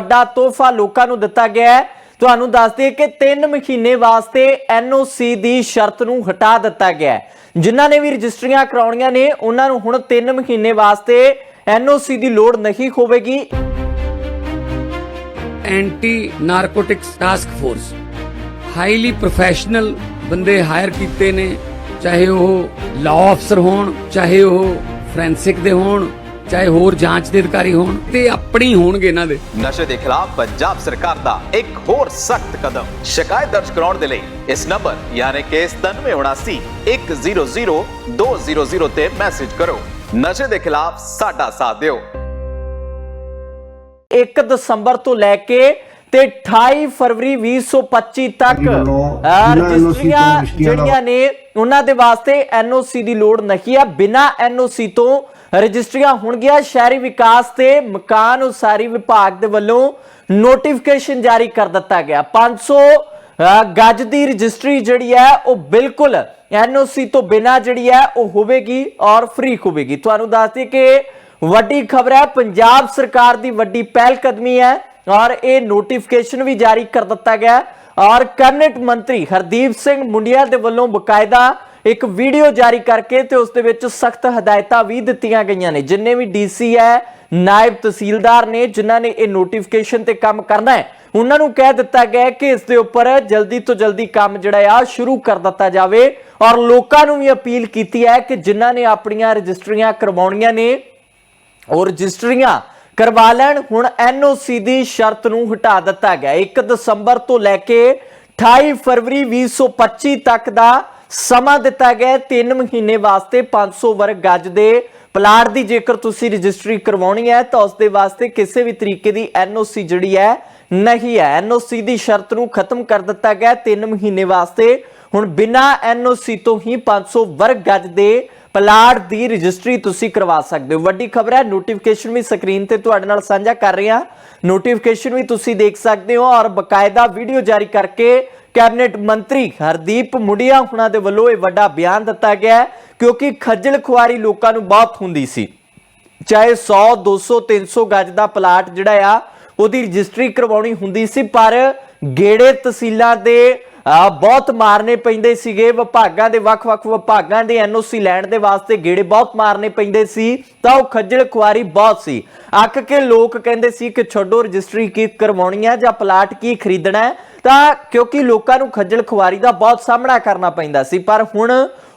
ਵੱਡਾ ਤੋਹਫਾ ਲੋਕਾਂ ਨੂੰ ਦਿੱਤਾ ਗਿਆ ਹੈ। ਤੁਹਾਨੂੰ ਦੱਸ ਦਈਏ ਕਿ 3 ਮਹੀਨੇ ਵਾਸਤੇ ਐਨਓਸੀ ਦੀ ਸ਼ਰਤ ਨੂੰ ਹਟਾ ਦਿੱਤਾ ਗਿਆ ਹੈ। ਜਿਨ੍ਹਾਂ ਨੇ ਵੀ ਰਜਿਸਟਰੀਆਂ ਕਰਾਉਣੀਆਂ ਨੇ, ਉਹਨਾਂ ਨੂੰ ਹੁਣ 3 ਮਹੀਨੇ ਵਾਸਤੇ ਐਨਓਸੀ ਦੀ ਲੋੜ ਨਹੀਂ ਹੋਵੇਗੀ। Anti narcotics task force highly professional ਬੰਦੇ ਹਾਇਰ ਕੀਤੇ ਨੇ, ਚਾਹੇ ਉਹ ਲਾਅ ਅਫਸਰ ਹੋਣ, ਚਾਹੇ ਉਹ ਫੋਰੈਂਸਿਕ ਦੇ ਹੋਣ ਚਾਹੇ ਹੋਰ ਜਾਂਚ ਦੇ ਅਧਿਕਾਰੀ ਹੋਣ ਤੇ ਆਪਣੀ ਹੋਣਗੇ ਇਹਨਾਂ ਦੇ। ਨਸ਼ੇ ਦੇ ਖਿਲਾਫ ਪੰਜਾਬ ਸਰਕਾਰ ਦਾ ਇੱਕ ਹੋਰ ਸਖਤ ਕਦਮ। ਸ਼ਿਕਾਇਤ ਦਰਜ ਕਰਾਉਣ ਦੇ ਲਈ ਇਸ ਨੰਬਰ ਯਾਨੀ ਕਿ 9779 100 200 ਤੇ ਮੈਸੇਜ ਕਰੋ। ਨਸ਼ੇ ਦੇ ਖਿਲਾਫ ਸਾਡਾ ਸਾਥ ਦਿਓ। 1 ਦਸੰਬਰ ਤੋਂ ਲੈ ਕੇ ਤੇ 28 ਫਰਵਰੀ 2025 ਤੱਕ ਰਜਿਸਟਰੀਆਂ ਜਿਹੜੀਆਂ ਨੇ ਉਹਨਾਂ ਦੇ ਵਾਸਤੇ ਐਨਓਸੀ ਦੀ ਲੋੜ ਨਹੀਂ ਹੈ। ਬਿਨਾ ਐਨਓਸੀ ਤੋਂ ਰਜਿਸਟਰੀਆਂ ਹੋਣਗੀਆਂ ਸ਼ਹਿਰੀ ਵਿਕਾਸ ਤੇ ਮਕਾਨ ਉਸਾਰੀ ਵਿਭਾਗ ਦੇ ਵੱਲੋਂ ਨੋਟੀਫਿਕੇਸ਼ਨ ਜਾਰੀ ਕਰ ਦਿੱਤਾ ਗਿਆ। 500 ਅਹ, ਗੱਜ ਦੀ ਰਜਿਸਟਰੀ ਜਿਹੜੀ ਹੈ ਉਹ ਬਿਲਕੁਲ ਐਨਓਸੀ ਤੋਂ ਬਿਨਾ ਜਿਹੜੀ ਹੈ ਉਹ ਹੋਵੇਗੀ ਔਰ ਫ੍ਰੀ ਹੋਵੇਗੀ। ਤੁਹਾਨੂੰ ਦੱਸ ਦਈਏ ਕਿ ਵੱਡੀ ਖਬਰ ਹੈ ਪੰਜਾਬ ਸਰਕਾਰ ਦੀ ਵੱਡੀ ਪਹਿਲ ਕਦਮੀ ਹੈ ਔਰ ਇਹ ਨੋਟੀਫਿਕੇਸ਼ਨ ਵੀ ਜਾਰੀ ਕਰ ਦਿੱਤਾ ਗਿਆ। ਔਰ ਕੈਬਨਿਟ ਮੰਤਰੀ ਹਰਦੀਪ ਸਿੰਘ ਮੁੰਡਿਆ ਦੇ ਵੱਲੋਂ ਬਕਾਇਦਾ ਇੱਕ ਵੀਡੀਓ ਜਾਰੀ ਕਰਕੇ ਤੇ ਉਸ ਦੇ ਵਿੱਚ ਸਖਤ ਹਦਾਇਤਾਂ ਵੀ ਦਿੱਤੀਆਂ ਗਈਆਂ ਨੇ। ਜਿੰਨੇ ਵੀ ਡੀਸੀ ਹੈ, ਨਾਇਬ ਤਹਿਸੀਲਦਾਰ ਨੇ, ਜਿਨ੍ਹਾਂ ਨੇ ਇਹ ਨੋਟੀਫਿਕੇਸ਼ਨ ਤੇ ਕੰਮ ਕਰਨਾ ਹੈ, ਉਹਨਾਂ ਨੂੰ ਕਹਿ ਦਿੱਤਾ ਗਿਆ ਕਿ ਇਸ ਦੇ ਉੱਪਰ ਜਲਦੀ ਤੋਂ ਜਲਦੀ ਕੰਮ ਜਿਹੜਾ ਆ, ਸ਼ੁਰੂ ਕਰ ਦਿੱਤਾ ਜਾਵੇ। ਔਰ ਲੋਕਾਂ ਨੂੰ ਵੀ ਅਪੀਲ ਕੀਤੀ ਹੈ ਕਿ ਜਿਨ੍ਹਾਂ ਨੇ ਆਪਣੀਆਂ ਰਜਿਸਟਰੀਆਂ ਕਰਵਾਉਣੀਆਂ ਨੇ, ਉਹ ਰਜਿਸਟਰੀਆਂ ਕਰਵਾ ਲੈਣ। ਹੁਣ ਐਨਓਸੀ ਦੀ ਸ਼ਰਤ ਨੂੰ ਹਟਾ ਦਿੱਤਾ ਗਿਆ। 1 ਦਸੰਬਰ ਤੋਂ ਲੈ ਕੇ 28 ਫਰਵਰੀ 2025 ਤੱਕ ਦਾ ਸਮਾਂ ਦਿੱਤਾ ਗਿਆ 3 ਮਹੀਨੇ ਵਾਸਤੇ 500 ਵਰਗ ਗੱਜ ਦੇ ਪਲਾਟ ਦੀ, ਜੇਕਰ ਤੁਸੀਂ ਰਜਿਸਟਰੀ ਕਰਵਾਉਣੀ ਹੈ ਤਾਂ ਉਸ ਦੇ ਵਾਸਤੇ ਕਿਸੇ ਵੀ ਤਰੀਕੇ ਦੀ ਐਨਓਸੀ ਜਿਹੜੀ ਹੈ ਨਹੀਂ ਹੈ। ਐਨਓਸੀ ਦੀ ਸ਼ਰਤ ਨੂੰ ਖਤਮ ਕਰ ਦਿੱਤਾ ਗਿਆ 3 ਮਹੀਨੇ ਵਾਸਤੇ। ਹੁਣ ਬਿਨਾ ਐਨਓਸੀ ਤੋਂ ਹੀ 500 ਵਰਗ ਗੱਜ ਦੇ ਪਲਾਟ ਦੀ ਰਜਿਸਟਰੀ ਤੁਸੀਂ ਕਰਵਾ ਸਕਦੇ ਹੋ। ਵੱਡੀ ਖਬਰ ਹੈ ਨੋਟੀਫਿਕੇਸ਼ਨ ਵੀ ਸਕਰੀਨ ਤੇ ਤੁਹਾਡੇ ਨਾਲ ਸਾਂਝਾ ਕਰ ਰਹੇ। ਹਾਂ ਨੋਟੀਫਿਕੇਸ਼ਨ ਵੀ ਤੁਸੀਂ ਦੇਖ ਸਕਦੇ ਹੋ ਔਰ ਬਕਾਇਦਾ ਵੀਡੀਓ ਜਾਰੀ ਕਰਕੇ ਕੈਬਨਿਟ ਮੰਤਰੀ ਹਰਦੀਪ ਮੁੰਡਿਆ ਹੁਣਾਂ ਦੇ ਵੱਲੋਂ ਇਹ ਵੱਡਾ ਬਿਆਨ ਦਿੱਤਾ ਗਿਆ ਕਿਉਂਕਿ ਖੱਜਲ ਖੁਆਰੀ ਲੋਕਾਂ ਨੂੰ ਬਹੁਤ ਹੁੰਦੀ ਸੀ। ਚਾਹੇ 100 200 300 ਗੱਜ ਦਾ ਪਲਾਟ ਜਿਹੜਾ ਆ, ਉਹਦੀ ਰਜਿਸਟਰੀ ਕਰਵਾਉਣੀ ਹੁੰਦੀ ਸੀ, ਪਰ ਗੇੜੇ ਤਹਿਸੀਲਾਂ ਦੇ ਬਹੁਤ ਮਾਰਨੇ ਪੈਂਦੇ ਸੀਗੇ। ਵਿਭਾਗਾਂ ਦੇ, ਵੱਖ-ਵੱਖ ਵਿਭਾਗਾਂ ਦੇ ਐਨਓਸੀ ਲੈਣ ਦੇ ਵਾਸਤੇ ਗੇੜੇ ਬਹੁਤ ਮਾਰਨੇ ਪੈਂਦੇ ਸੀ, ਤਾਂ ਉਹ ਖੱਜਲ ਖੁਆਰੀ ਬਹੁਤ ਸੀ। ਅੱਕ ਕੇ ਲੋਕ ਕਹਿੰਦੇ ਸੀ ਕਿ ਛੱਡੋ ਰਜਿਸਟਰੀ ਕੀ ਕਰਵਾਉਣੀ ਹੈ ਜਾਂ ਪਲਾਟ ਕੀ ਖਰੀਦਣਾ ਹੈ। ਤਾਂ ਕਿਉਂਕਿ ਲੋਕਾਂ ਨੂੰ ਖੱਜਲ ਖੁਆਰੀ ਦਾ ਬਹੁਤ ਸਾਹਮਣਾ ਕਰਨਾ ਪੈਂਦਾ ਸੀ, ਪਰ ਹੁਣ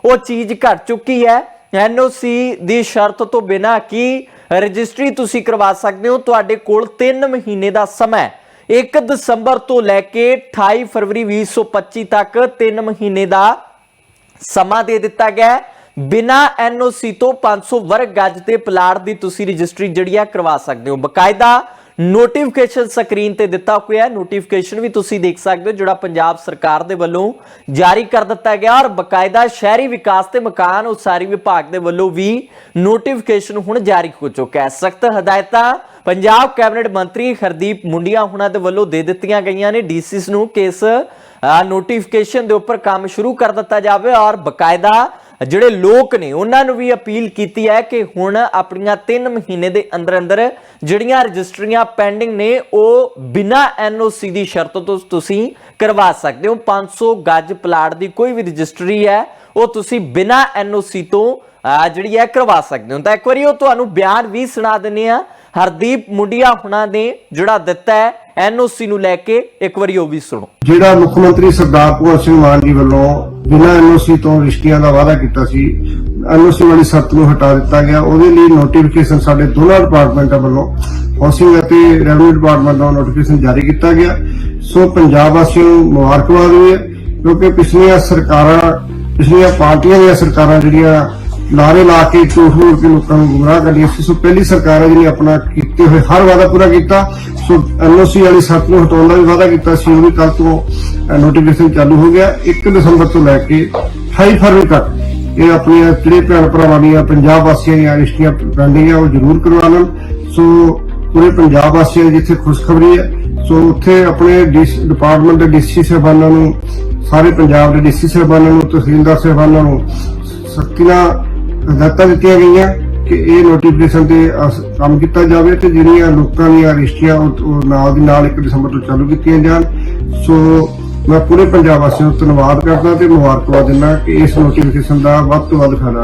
ਉਹ ਚੀਜ਼ ਘਟ ਚੁੱਕੀ ਹੈ। ਐਨਓਸੀ ਦੀ ਸ਼ਰਤ ਤੋਂ ਬਿਨਾ ਕੀ ਰਜਿਸਟਰੀ ਤੁਸੀਂ ਕਰਵਾ ਸਕਦੇ ਹੋ? ਤੁਹਾਡੇ ਕੋਲ 3 ਮਹੀਨੇ ਦਾ ਸਮਾਂ ਹੈ। 1 ਦਸੰਬਰ ਤੋਂ ਲੈ ਕੇ 28 ਫਰਵਰੀ 2025 ਤੱਕ 3 ਮਹੀਨੇ ਦਾ ਸਮਾਂ ਦੇ ਦਿੱਤਾ ਗਿਆ ਹੈ। ਬਿਨਾ ਐਨਓਸੀ ਤੋਂ 500 ਵਰਗ ਗੱਜ ਦੇ ਪਲਾਟ ਦੀ ਤੁਸੀਂ ਰਜਿਸਟਰੀ ਜਿਹੜੀ ਆ ਕਰਵਾ ਸਕਦੇ ਹੋ। ਬਕਾਇਦਾ ਨੋਟੀਫਿਕੇਸ਼ਨ ਸਕਰੀਨ ਤੇ ਦਿੱਤਾ ਹੋਇਆ ਹੈ। ਨੋਟੀਫਿਕੇਸ਼ਨ ਵੀ ਤੁਸੀਂ ਦੇਖ ਸਕਦੇ ਹੋ, ਜਿਹੜਾ ਪੰਜਾਬ ਸਰਕਾਰ ਦੇ ਵੱਲੋਂ ਜਾਰੀ ਕਰ ਦਿੱਤਾ ਗਿਆ ਔਰ ਬਕਾਇਦਾ ਸ਼ਹਿਰੀ ਵਿਕਾਸ ਤੇ ਮਕਾਨ ਉਸਾਰੀ ਵਿਭਾਗ ਦੇ ਵੱਲੋਂ ਵੀ ਨੋਟੀਫਿਕੇਸ਼ਨ ਹੁਣ ਜਾਰੀ ਹੋ ਚੁੱਕਾ ਹੈ। ਸਖਤ ਹਦਾਇਤਾਂ ਪੰਜਾਬ ਕੈਬਨਿਟ ਮੰਤਰੀ ਹਰਦੀਪ ਮੁੰਡੀਆਂ ਹੁਣਾਂ ਦੇ ਵੱਲੋਂ ਦੇ ਦਿੱਤੀਆਂ ਗਈਆਂ ਨੇ। ਡੀਸੀਸ ਨੂੰ ਕਿ ਇਸ ਨੋਟੀਫਿਕੇਸ਼ਨ ਦੇ ਉੱਪਰ ਕੰਮ ਸ਼ੁਰੂ ਕਰ ਦਿੱਤਾ ਜਾਵੇ। ਔਰ ਬਕਾਇਦਾ ਜਿਹੜੇ ਲੋਕ ਨੇ, ਉਹਨਾਂ ਨੂੰ ਵੀ ਅਪੀਲ ਕੀਤੀ ਹੈ ਕਿ ਹੁਣ ਆਪਣੀਆਂ 3 ਮਹੀਨੇ ਦੇ ਅੰਦਰ ਅੰਦਰ ਜਿਹੜੀਆਂ ਰਜਿਸਟਰੀਆਂ ਪੈਂਡਿੰਗ ਨੇ, ਉਹ ਬਿਨਾ ਐਨਓਸੀ ਦੀ ਸ਼ਰਤ ਤੋਂ ਤੁਸੀਂ ਕਰਵਾ ਸਕਦੇ ਹੋ। 500 ਗੱਜ ਪਲਾਟ ਦੀ ਕੋਈ ਵੀ ਰਜਿਸਟਰੀ ਹੈ, ਉਹ ਤੁਸੀਂ ਬਿਨਾ ਐਨਓਸੀ ਤੋਂ ਜਿਹੜੀ ਹੈ ਕਰਵਾ ਸਕਦੇ ਹੋ। ਤਾਂ ਇੱਕ ਵਾਰੀ ਉਹ ਤੁਹਾਨੂੰ ਬਿਆਨ ਵੀ ਸੁਣਾ ਦਿੰਨੇ ਆ ਹਰਦੀਪ ਮੁੰਡਿਆ ਹੁਣਾਂ ਨੇ ਜਿਹੜਾ ਦਿੱਤਾ ਹੈ ਐਨਓਸੀ ਨੂੰ ਲੈ ਕੇ ਇੱਕ ਵਾਰੀ ਉਹ ਵੀ ਸੁਣੋ। ਜਿਹੜਾ ਮੁੱਖ ਮੰਤਰੀ ਸਰਦਾਰ ਭਗਵੰਤ ਸਿੰਘ ਮਾਨ ਜੀ ਵੱਲੋਂ ਬਿਨਾਂ ਐਨਓਸੀ ਤੋਂ ਰਿਸ਼ਤੀਆਂ ਦਾ ਵਾਅਦਾ ਕੀਤਾ ਸੀ, ਐਨਓਸੀ ਵਾਲੀ ਸ਼ਰਤ ਨੂੰ ਹਟਾ ਦਿੱਤਾ ਗਿਆ, ਉਹਦੇ ਲਈ ਨੋਟੀਫਿਕੇਸ਼ਨ ਸਾਡੇ ਦੋਨਾਂ ਡਿਪਾਰਟਮੈਂਟਾਂ ਵੱਲੋਂ ਹਾਊਸਿੰਗ ਅਤੇ ਰੈਵਨਿਊ ਡਿਪਾਰਟਮੈਂਟ ਵੱਲੋਂ ਨੋਟੀਫਿਕੇਸ਼ਨ ਜਾਰੀ ਕੀਤਾ ਗਿਆ। ਸੋ ਪੰਜਾਬ ਵਾਸੀਆਂ ਨੂੰ ਮੁਬਾਰਕਬਾਦ ਵੀ ਹੈ, ਕਿਉਂਕਿ ਪਿਛਲੀਆਂ ਸਰਕਾਰਾਂ, ਪਿਛਲੀਆਂ ਪਾਰਟੀਆਂ ਦੀਆਂ ਸਰਕਾਰਾਂ ਜਿਹੜੀਆਂ ਨਾਰੇ ਲਾ ਕੇ ਝੂਠ ਬੋਲ ਕੇ ਲੋਕਾਂ ਨੂੰ ਗੁੰਮਰਾਹ ਕਰਦੀਆਂ ਸੀ, ਸੋ ਪਹਿਲੀ ਸਰਕਾਰ ਹੈ ਜਿਹਨੇ ਆਪਣਾ ਕੀਤੇ ਹੋਏ ਹਰ ਵਾਅਦਾ ਪੂਰਾ ਕੀਤਾ। ਸੋ ਐਨਓਸੀ ਵਾਲੀ ਸੱਤ ਨੂੰ ਹਟਾਉਣ ਦਾ ਵੀ ਵਾਅਦਾ ਕੀਤਾ ਸੀ, ਉਹ ਵੀ ਕੱਲ ਤੋਂ ਨੋਟੀਫਿਕੇਸ਼ਨ ਚਾਲੂ ਹੋ ਗਿਆ। 1 ਦਸੰਬਰ ਤੋਂ ਲੈ ਕੇ 28 ਫਰਵਰੀ ਤੱਕ ਇਹ ਆਪਣੀਆਂ ਜਿਹੜੇ ਭੈਣ ਭਰਾਵਾਂ ਦੀਆਂ, ਪੰਜਾਬ ਵਾਸੀਆਂ ਦੀਆਂ ਰਿਸ਼ਤੀਆਂ ਪੈਂਡਿੰਗ ਉਹ ਜ਼ਰੂਰ ਕਰਵਾ ਲੈਣ। ਸੋ ਪੂਰੇ ਪੰਜਾਬ ਵਾਸੀਆਂ ਦੀ ਜਿੱਥੇ ਖੁਸ਼ਖਬਰੀ ਹੈ, ਸੋ ਉੱਥੇ ਆਪਣੇ ਡਿਪਾਰਟਮੈਂਟ ਦੇ ਡੀਸੀ ਸਾਹਿਬਾਨਾਂ ਨੂੰ, ਸਾਰੇ ਪੰਜਾਬ ਦੇ ਡੀਸੀ ਸਾਹਿਬਾਨਾਂ ਨੂੰ, ਤਹਿਸੀਲਦਾਰ ਸਾਹਿਬਾਨਾਂ ਨੂੰ ਸਖਤੀ ਨਾਲ ਹਦਾਇਤਾਂ ਦਿੱਤੀਆਂ ਗਈਆਂ। ਕਿ ਇਹ ਨੋਟੀਫਿਕੇਸ਼ਨ ਤੇ ਕੰਮ ਕੀਤਾ ਜਾਵੇ ਤੇ ਜਿਹੜੀਆਂ ਲੋਕਾਂ ਦੀਆਂ ਰਜਿਸਟਰੀਆਂ ਉਹ ਨਾਲ ਦੀ ਨਾਲ 1 ਦਸੰਬਰ ਤੋਂ ਚਾਲੂ ਕੀਤੀਆਂ ਜਾਣ। ਸੋ ਮੈਂ ਪੂਰੇ ਪੰਜਾਬ ਵਾਸੀਆਂ ਨੂੰ ਧੰਨਵਾਦ ਕਰਦਾ ਤੇ ਮੁਬਾਰਕਬਾਦ ਦਿੰਦਾ ਕਿ ਇਸ ਨੋਟੀਫਿਕੇਸ਼ਨ ਦਾ ਵੱਧ ਤੋਂ ਵੱਧ ਫਾਇਦਾ